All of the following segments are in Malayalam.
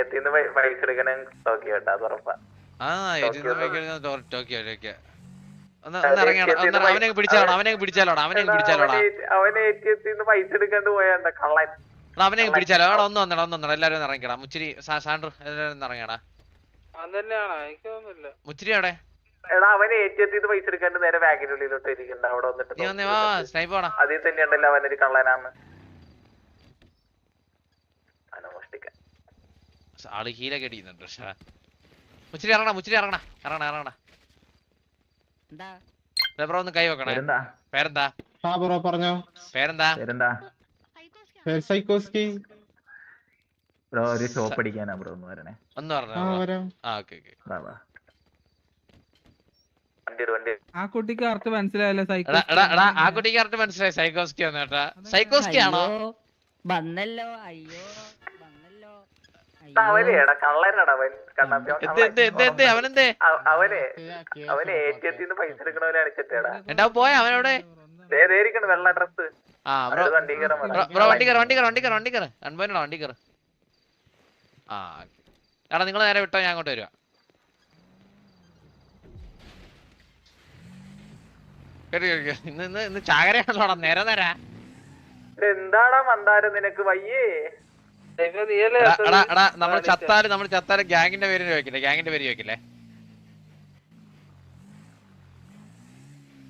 എത്തിന്ന് പൈസ എടുക്കണ കേട്ടോ അത് ഉറപ്പാ. ആ ടോക്കിയോ ടോക്കിയോ. ടോക്കിയോ അവനെ പിടിച്ചാലോടാ അവനെ പിടിച്ചാലോടാ അവനെ പിടിച്ചാലോടാ. പൈസ എടുക്കാണ്ട് പോയാണ്ട കള്ളൻ. അവനെ പിടിച്ചാലോ അവിടെ ഒന്ന് വന്നടാ ഒന്ന് വന്നടാ എല്ലാരും ഇറങ്ങിക്കടാ. മുച്ചിരി സാൻഡർ എല്ലാരും ഇറങ്ങിയടാ. മുച്ചിരി അവിടെ എടാ അവന് എത്തിന്ന് പൈസ എടുക്കാണ്ട് നേരെ ബാഗിനുള്ളിലോട്ട് ഇരിക്കണ്ട അവിടെ വന്നിട്ട് സ്നൈപ്പ് വാടാ. അതിൽ തന്നെയുണ്ടല്ലോ അവനൊരു കള്ളനാന്ന് അവനെ മോഷ്ടിക്കാൻ ആൾ ഹീലൊക്കെ അടിക്കുന്നുണ്ട് പക്ഷേ. മുച്ചിരി ഇറങ്ങണ മുച്ചിരി ഇറങ്ങണ ഇറങ്ങണ ഇറങ്ങണ. ബ്രോ ഒന്ന് കൈ വെക്കണേ. പേരെന്താ? പേരെന്താ? ആ ബ്രോ പറഞ്ഞോ. പേരെന്താ? പേരെന്താ? സൈക്കോസ്കി ബ്രോ ഒരു ഷോപ്പ് അടിക്കാനാ ബ്രോ ഒന്ന് വരണേ. ഒന്ന് ആ ആ ഓക്കേ ഓക്കേ. വാ വാ. ആ കുട്ടിക്ക് അർത്ഥം മനസ്സിലായല്ലോ സൈക്കിൾ എടാ എടാ എടാ ആ കുട്ടിക്ക് അർത്ഥം മനസ്സിലായി സൈക്കോസ്കി ആണ് സൈക്കോസ്കി ആണോ? വന്നല്ലോ അയ്യോ. എന്ത് അവനെന്തേ? അവ- അവനെ അവന് എത്തിന്ന് പൈസ എടുക്കണ അടിച്ചിട്ടേടാ. എടാ പോയ അവനവിടെ ദേ ദേ ഇരിക്കണ് വെള്ള ഡ്രസ് ആ ബ്രോ വണ്ടി കയറാൻ ബ്രോ ബ്രോ വണ്ടി കയറി വണ്ടി കയറി വണ്ടി കയറി വണ്ടി കയറി. അൻപതിനോടാ വണ്ടി കയറി. ആ എടാ നിങ്ങൾ നേരെ വിട്ടോ ഞാൻ അങ്ങോട്ട് വരുവാ ചാകരയാണല്ലോ. ഇന്ന് ഇന്ന് ചാകരയാണല്ലോടാ നേരെ നേരാ. എന്താടാ മന്ദാരം നിനക്ക് വയ്യേ? എടാ എടാ എടാ നമ്മൾ ചത്താൽ നമ്മൾ ചത്താൽ ഗ്യാങ്ങിന്റെ പേര് ചോദിക്കില്ലേ? ഗ്യാങ്ങിന്റെ പേര് ചോദിക്കില്ലേ?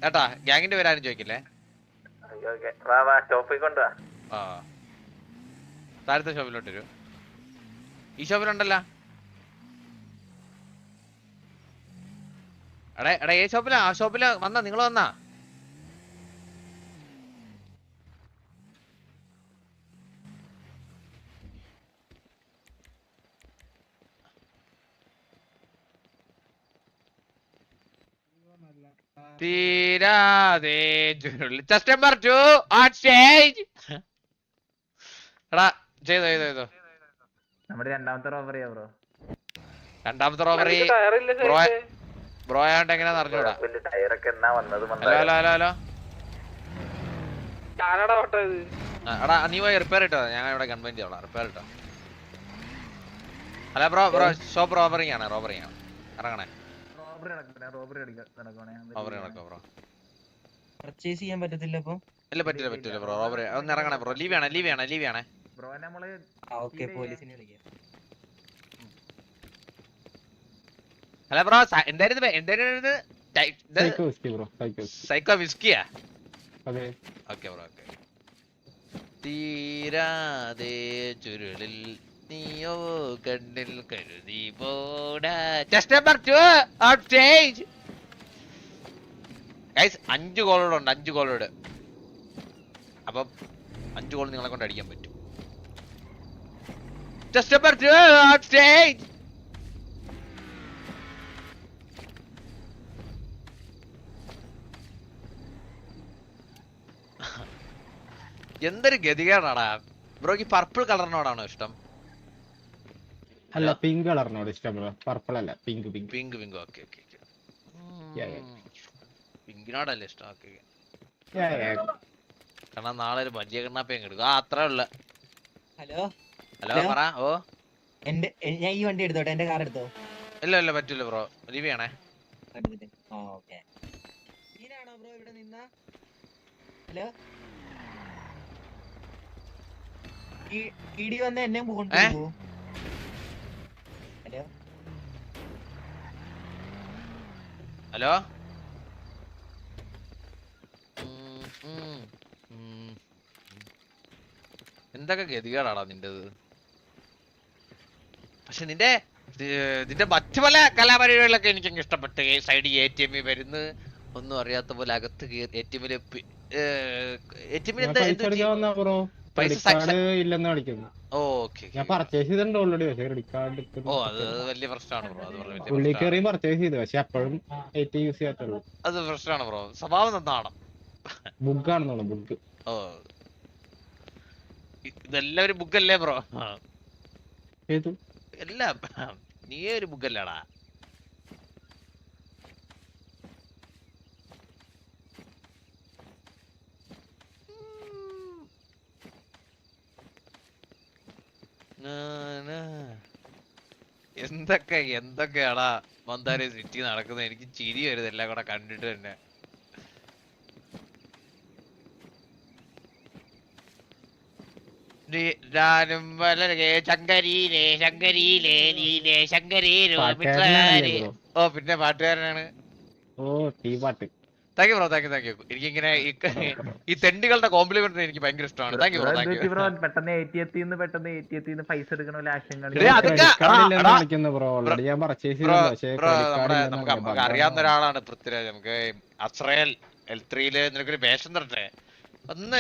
ഏട്ടാ ഗ്യാങ്ങിന്റെ പേര് ആരും ചോദിക്കില്ലേ? ആ. താഴത്തെ ഷോപ്പിലോട്ട് വരൂ. ഈ ഷോപ്പിലുണ്ടല്ല. എടാ എടാ ഏ ഷോപ്പിലാ? ആ ഷോപ്പിൽ വന്നാ നിങ്ങൾ വന്നാ. തീരാതെ just number two on stage എടാ ചെയ്തോ ചെയ്തോ ചെയ്തോ. നമ്മുടെ രണ്ടാമത്തെ റോബറിയാ ബ്രോ. രണ്ടാമത്തെ റോബറി. ബ്രോ ബ്രോ ആയോണ്ട് എങ്ങനെ അറിഞ്ഞൂടാ? വലിയ ടയറൊക്കെ എന്നാ വന്നത് ഹലോ ഹലോ ഹലോ ഹലോ. എടാ നീ പോയി റിപ്പയർ ഇട്ടോ. ഞാൻ ഇവിടെ കൺവെന്റ് ചെയ്തോളാം റിപ്പയർ ഇട്ടോ. അല്ല ബ്രോ ബ്രോ ഷോപ്പ് റോബറിംഗ് ആണ് റോബറിംഗ് ആണ്. ഇറങ്ങണേ. റോബറി നടക്കണേ റോബറി നടക്കണേ റോബറി നടക്കോ ബ്രോ. പർച്ചേസ് ചെയ്യാൻ പറ്റത്തില്ല അപ്പൊ ഇല്ല പറ്റില്ല പറ്റില്ല ബ്രോ. റോബറി ഒന്ന് ഇറങ്ങണേ ബ്രോ. ലീവ് ആണ് ലീവ് ആണ് ലീവ് ആണ് ബ്രോ നമ്മൾ ഓക്കേ പോലീസിനെ വിളിക്കാം. ഹലോ ബ്രോ എന്തായിരുന്നു എന്തായിരുന്നു സൈക്കോ വിസ്കിയാ? അതെ. Okay bro okay. തീരാതെ ചുരുളിൽ നീയോ കണ്ണിൽ കരുതി പോടാ. Just number 2 on stage guys അഞ്ച് ഉണ്ട് അഞ്ച് അപ്പം അഞ്ച് ഗോൾ നിങ്ങളെ കൊണ്ട് അടിക്കാൻ പറ്റും. ജസ്റ്റ് സ്റ്റേജ് എന്തൊരു ഗതികേടാടാ. ബ്രോക്ക് പർപ്പിൾ കളറിനോടാണോ ഇഷ്ടം? അല്ല പിങ്ക് കളറിനോട് ഇഷ്ടം ബ്രോ പർപ്പിൾ അല്ല pink pink pink pink okay okay. പിങ്കിനോടല്ലേ ഇഷ്ടം? ഓക്കെ. കാരണം നാളെ ഒരു വലിയ കണ്ണാപ്പയും എടുക്കും. ആ അത്രേ ഉള്ള. ഹലോ ഹലോ പറ. ഓ. എന്റെ ഞാൻ ഈ വണ്ടി എടുത്തോട്ടെ? എന്റെ കാർ എടുത്തോ? ഇല്ല ഇല്ല പറ്റില്ല ബ്രോ ലീവ് ചെയ്യണേ. ഓക്കെ നീനാണോ ബ്രോ ഇവിടെ നിന്ന? ഹലോ ഇടി വന്ന എന്നെ കൊണ്ടുപോകൂ ഹലോ ഹലോ. എന്തൊക്കെ ഗതികേടാടാ നിന്റേത്? പക്ഷെ നിന്റെ നിന്റെ മറ്റു പല കലാപരിപാടികളൊക്കെ എനിക്ക് ഇഷ്ടപ്പെട്ടു. സൈഡിൽ എ ടി എമ്മിൽ വരുന്നു. ഒന്നും അറിയാത്ത പോലെ അകത്ത് എ ടി എമ്മിൽ എ ടി എമ്മിൽ എന്താ ഇല്ലെന്ന് കാണിക്കുന്നു. ഞാൻ പർച്ചേസ് ചെയ്തിട്ടുണ്ട് ഓൾറെഡി പക്ഷേ ക്രെഡിറ്റ് കാർഡ് ഓ അത് വലിയ പ്രശ്നമാണ് ബ്രോ. അത് വലിയ പുള്ളിക്കേറിയും പർച്ചേസ് ചെയ്തു പക്ഷെ അപ്പോഴും ഏറ്റവും യൂസ് ചെയ്യാത്തുള്ളൂ. അത് പ്രശ്നമാണ് ബ്രോ. സ്വഭാവം നന്നാണ് ആണെന്നുള്ളു ബുഗ് ഓ. ഇ- ഇതെല്ലാം ഒരു ബുക്കല്ലേ ബ്രോ? ഏതു? എല്ലാം. നീ ഒരു എന്തൊക്കെ എന്തൊക്കെയാടാ? മന്ദാരി സിറ്റി നടക്കുന്നത് എനിക്ക് ചിരി വരുന്നത് എല്ലാം കൂടെ കണ്ടിട്ട് തന്നെ. ഞാനും വളരെ നീലേ ഓ പിന്നെ പാട്ടുകാരനാണ്. ഓ ടീ പാട്ട്. Thank you bro thank you thank you എനിക്കിങ്ങനെ ഈ- ഈ തെണ്ടികളുടെ കോംപ്ലിമെന്റ് എനിക്ക് ഭയങ്കര ഇഷ്ടമാണ്. Thank you bro thank you bro പെട്ടെന്ന് എത്തിയെത്തിന്ന് പെട്ടെന്ന് എത്തിയെത്തിന്ന് പൈസ എടുക്കണ നമുക്ക് നമുക്ക് അറിയാവുന്ന ഒരാളാണ് പൃഥ്വിരാജ്. നമുക്ക് അസ്രയേൽ എൽ ത്രീയിൽ നിനക്കൊരു വേഷം തരട്ടെ? ഒന്ന്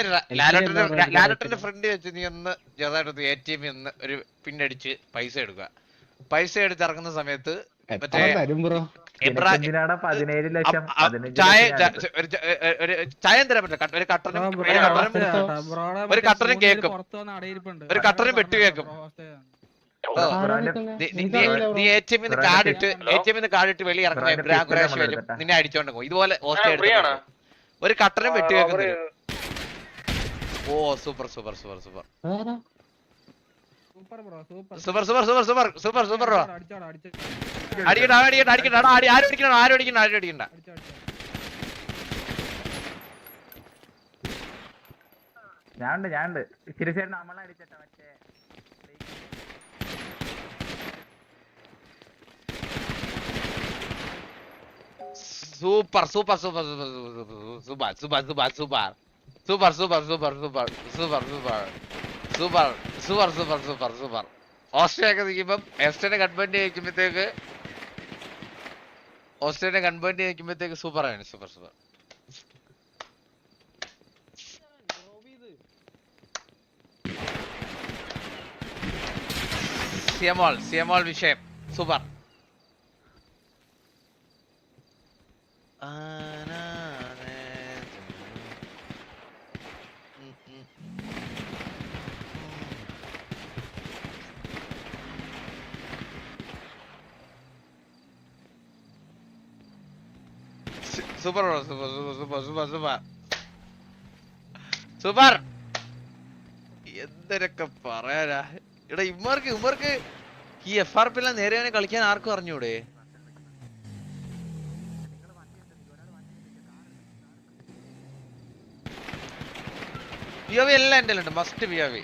ലാലട്ടന്റെ ഫ്രണ്ട് വെച്ച് നീ ഒന്ന് ചെറുതായിട്ട് എ ടി എമ്മിൽ ഒന്ന് ഒരു പിന്നടിച്ച് പൈസ എടുക്കുക. പൈസ എടുത്ത് ഇറങ്ങുന്ന സമയത്ത് മറ്റേ പതിനേഴ് ലക്ഷം ചായ ചായ തരാൻ പറ്റില്ല കട്ട- ഒരു കട്ടനും ഒരു കട്ടനും കേക്കും. ഒരു കട്ടനും വെട്ട് കേക്കും. നീ-. എ ടി എമ്മിന്ന് കാർഡ് ഇട്ട് എ ടി എമ്മിന്ന് കാർഡ് ഇട്ട് വെളി ഇറങ്ങുന്ന പിസ്റ്റൾ ഖുറേഷി വരും. നിന്നെ അടിച്ചോണ്ട് പോകും ഇതുപോലെ ഒരു കട്ടനും വെട്ടി കേൾക്കുന്നില്ല ഓ super super super super super super. Super super super super super super bro അടിച്ചോടാ, അടിച്ചോടാ, അടിക്കണ്ട അടിക്കണ്ട അടിക്കണ്ട എടാ, ആരും അടിക്കണ്ട ആരും അടിക്കണ്ട ആരും അടിക്കണ്ട. ഞാനുണ്ട് ഞാനുണ്ട് തിരിച്ചേട്ടൻ നമ്മളെ അടിച്ചിട്ട മറ്റേ super super super super super super super super super super super super super super super super super super super Australia ഒക്കെ നിൽക്കുമ്പം എസ്റ്റേനെ കൺവെന്റ് ചെയ്യിക്കുമ്പോഴത്തേക്ക് ഓസ്ട്രേലിയ കൺവേർട്ട് ചെയ്യിക്കുമ്പോഴത്തേക്ക് സൂപ്പർ ആണ് സൂപ്പർ സൂപ്പർ സിയമോൾ സിയമോൾ വിഷയം super super super super super super super. എന്തൊക്കെ പറയാനാ. എടാ ഇമ്മർക്ക് ഇമ്മർക്ക് ഈ എഫ് ആർ പി എല്ലാം നേരെ കളിക്കാൻ ആർക്കും അറിഞ്ഞൂടെ? പി എല്ലാം എന്റെ ഉണ്ട് must P O V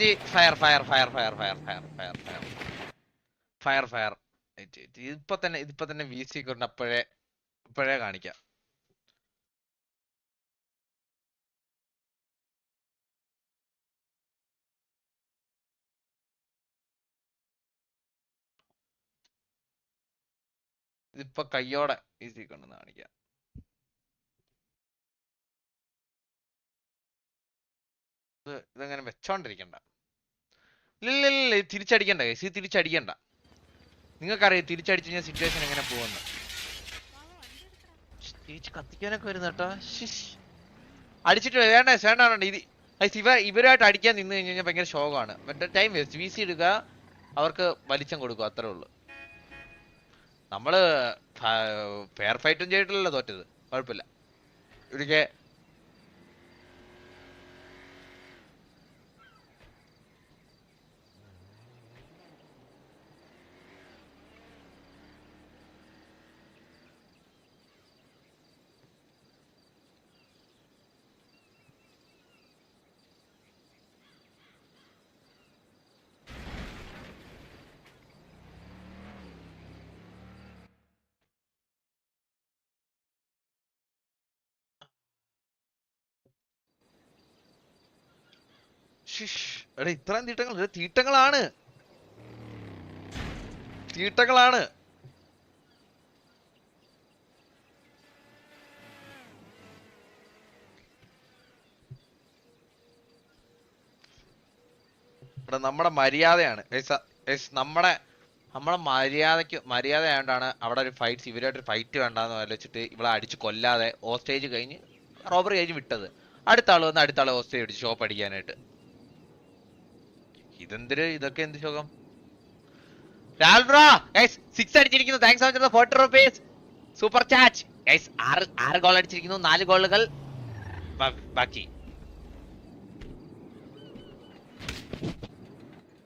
G fire fire fire fire fire fire fire fire fire fire ഇപ്പൊ തന്നെ ഇതിപ്പോ തന്നെ വി സി കൊണ്ട് അപ്പോഴേ അപ്പോഴേ കാണിക്കാം. ഇതിപ്പോ കയ്യോടെ വി സി കൊണ്ട് കാണിക്കാം. ഇത് ഇതങ്ങനെ വെച്ചോണ്ടിരിക്കണ്ട. ഇല്ലില്ല തിരിച്ചടിക്കണ്ട. ഇത് തിരിച്ചടിക്കണ്ട നിങ്ങൾക്കറിയാം തിരിച്ചടിച്ചു കഴിഞ്ഞാൽ സിറ്റുവേഷൻ എങ്ങനെ പോകുന്നു തിരിച്ച് കത്തിക്കാനൊക്കെ വരുന്ന കേട്ടോ. അടിച്ചിട്ട് വേണ്ട വേണ്ട ഇത് ഇവ ഇവരായിട്ട് അടിക്കാൻ നിന്ന് കഴിഞ്ഞ് കഴിഞ്ഞാൽ ഭയങ്കര ശോകമാണ്. മറ്റേ ടൈം വേസ്റ്റ് വി സി എടുക്കുക അവർക്ക് വലിച്ചം കൊടുക്കുക അത്രേ ഉള്ളൂ. നമ്മൾ ഫെയർ ഫൈറ്റും ചെയ്തിട്ടില്ലല്ലോ തോറ്റത്. കുഴപ്പമില്ല. ഇവർക്ക് എടാ ഇത്രയും തീട്ടങ്ങൾ തീട്ടങ്ങളാണ്. തീട്ടങ്ങളാണ്. ഇവിടെ നമ്മുടെ മര്യാദയാണ്. നമ്മുടെ നമ്മുടെ മര്യാദയ്ക്ക് മര്യാദ ആയതുകൊണ്ടാണ് അവിടെ ഒരു ഫൈറ്റ് ഇവരായിട്ട് ഫൈറ്റ് വേണ്ടെന്ന് ആലോചിച്ചിട്ട് ഇവിടെ അടിച്ച് കൊല്ലാതെ ഓസ്റ്റേജ് കഴിഞ്ഞ് റോബറി കഴിഞ്ഞ് വിട്ടത്. അടുത്ത ആൾ വന്ന് അടുത്ത ആൾ ഓസ്റ്റേജ് അടിച്ച് ഷോപ്പ് അടിക്കാനായിട്ട്. ഇതെന്തൊരു? ഇതൊക്കെ എന്ത് ശോകം? Six അടിച്ചിരിക്കുന്നു. Thanks for forty rupees super chat guys ആറ് ആറ് ഗോൾ അടിച്ചിരിക്കുന്നു. നാല് ഗോളുകൾ ബാക്കി.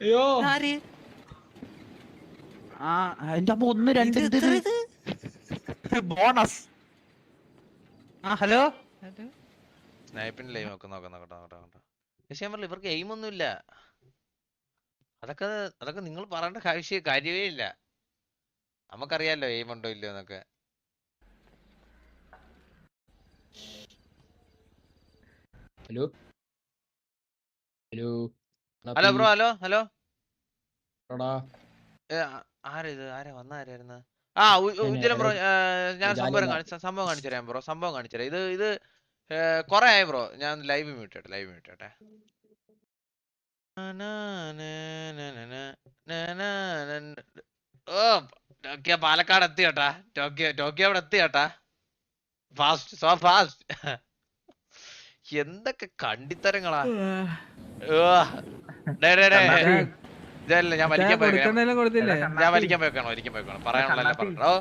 അയ്യോ. ആ എന്റെ അമ്മ ഒന്ന് രണ്ട്? ബോണസ് ആ ഹലോ ലൈവ് നോക്കാം നോക്കാം നോക്കട്ടെ നോക്കട്ടെ നോക്കട്ടെ പക്ഷേ ഇവർക്ക് എയിം ഒന്നുമില്ല. അതൊക്കെ അതൊക്കെ നിങ്ങൾ പറയേണ്ട ആവശ്യ കാര്യമേ ഇല്ല. നമുക്കറിയാലോ എയിം ഉണ്ടോ ഇല്ലയോ എന്നൊക്കെ. Hello hello hello bro hello hello ആരിത് ആരാ വന്ന ആരായിരുന്നു? ആ ഉ- ഉ- ബ്രോ ഞാൻ സംഭവം കാണിച്ച സംഭവം കാണിച്ചു തരാം ബ്രോ. സംഭവം കാണിച്ചു തരാം ഇത് ഇത് കൊറേ ആയി ബ്രോ. ഞാൻ ലൈവ് മ്യൂട്ട് ലൈവ് മ്യൂട്ട് ചെയ്യട്ടെ ഓ ടോക്കിയോ പാലക്കാട് എത്തി കേട്ടാ. ടോക്കിയോ ടോക്കിയോ അവിടെ എത്തി കേട്ടാ. ഫാസ്റ്റ് സോ ഫാസ്റ്റ് എന്തൊക്കെ കണ്ടിത്തരങ്ങളാ. ഇതല്ല ഞാൻ വലിക്കാൻ പോയി ഞാൻ വലിക്കാൻ പോയിക്കാണോ വലിക്കാൻ പോയിക്കാണോ പറയാനുള്ളല്ലേ പറഞ്ഞോ.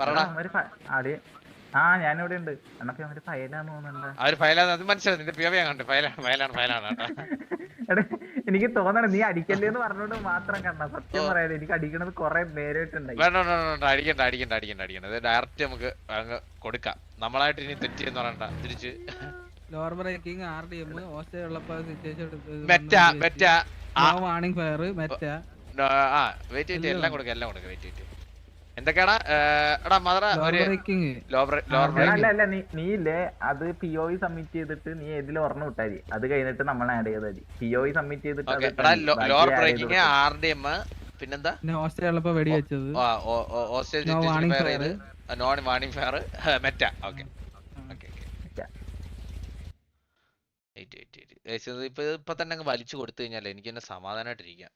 പറടാ. ആ ഞാനിവിടെ ഉണ്ട്. എന്നൊക്കെ ഒരു ഫയലാന്ന് തോന്നുന്നുണ്ട്. അവർ ഫയലാണ് അത് മനസ്സിലായി. നിന്റെ പിയവയാ കണ്ടു. ഫയലാണ് ഫയലാണ് ഫയലാണ് കേട്ടോ. എനിക്ക് തോന്നണം നീ അടിക്കല്ലേ എന്ന് പറഞ്ഞോണ്ട് മാത്രം കണ്ട സത്യം പറയാ പറയാതെ എനിക്ക് അടിക്കണത് കൊറേ നേരിട്ടുണ്ടായി വേണ്ട വേണ്ട വേണ്ട, വേണ്ട. അടിക്കണ്ട അടിക്കണ്ട അടിക്കണ്ട അടിക്കണ്ട. ഇത് ഡയറക്റ്റ് നമുക്ക് അങ്ങ് കൊടുക്കാം. നമ്മളായിട്ട് ഇനി തെറ്റിയെന്ന് എന്ന് പറയണ്ട. തിരിച്ച്. Lower braking R D M ഓസ്റ്റേ ഉള്ളപ്പോ സിറ്റുവേഷൻ മെറ്റ മെറ്റ. ആ. വാണിംഗ് ഫയർ മെറ്റ. ആ വെയിറ്റ് വെയിറ്റ് എല്ലാം കൊടുക്കാം എല്ലാം കൊടുക്കാം. വെയിറ്റ് വെയിറ്റ് എന്തൊക്കെയാടാ? എടാ മദറ ഒരു അല്ല നീ ഇല്ലേ അത് പി ഒ സബ്മിറ്റ് ചെയ്തിട്ട് നീ ഏതിൽ ഒരെണ്ണം ഇട്ടാ മതി അത് കഴിഞ്ഞിട്ട് നമ്മൾ ആഡ് ചെയ്താൽ മതി പി ഒ സബ്മിറ്റ് ചെയ്തിട്ട് lower breaking R D M പിന്നെന്താ? ഓസ്ട്രേലിയ വെടി വെച്ചത്. fire. നോൺ വാണിംഗ് ഫയർ മെറ്റ. ഓക്കെ. ഇപ്പൊ ഇപ്പൊ തന്നെ അങ്ങ് വലിച്ചു കൊടുത്തു കഴിഞ്ഞാൽ എനിക്ക് തന്നെ സമാധാനമായിട്ടിരിക്കാം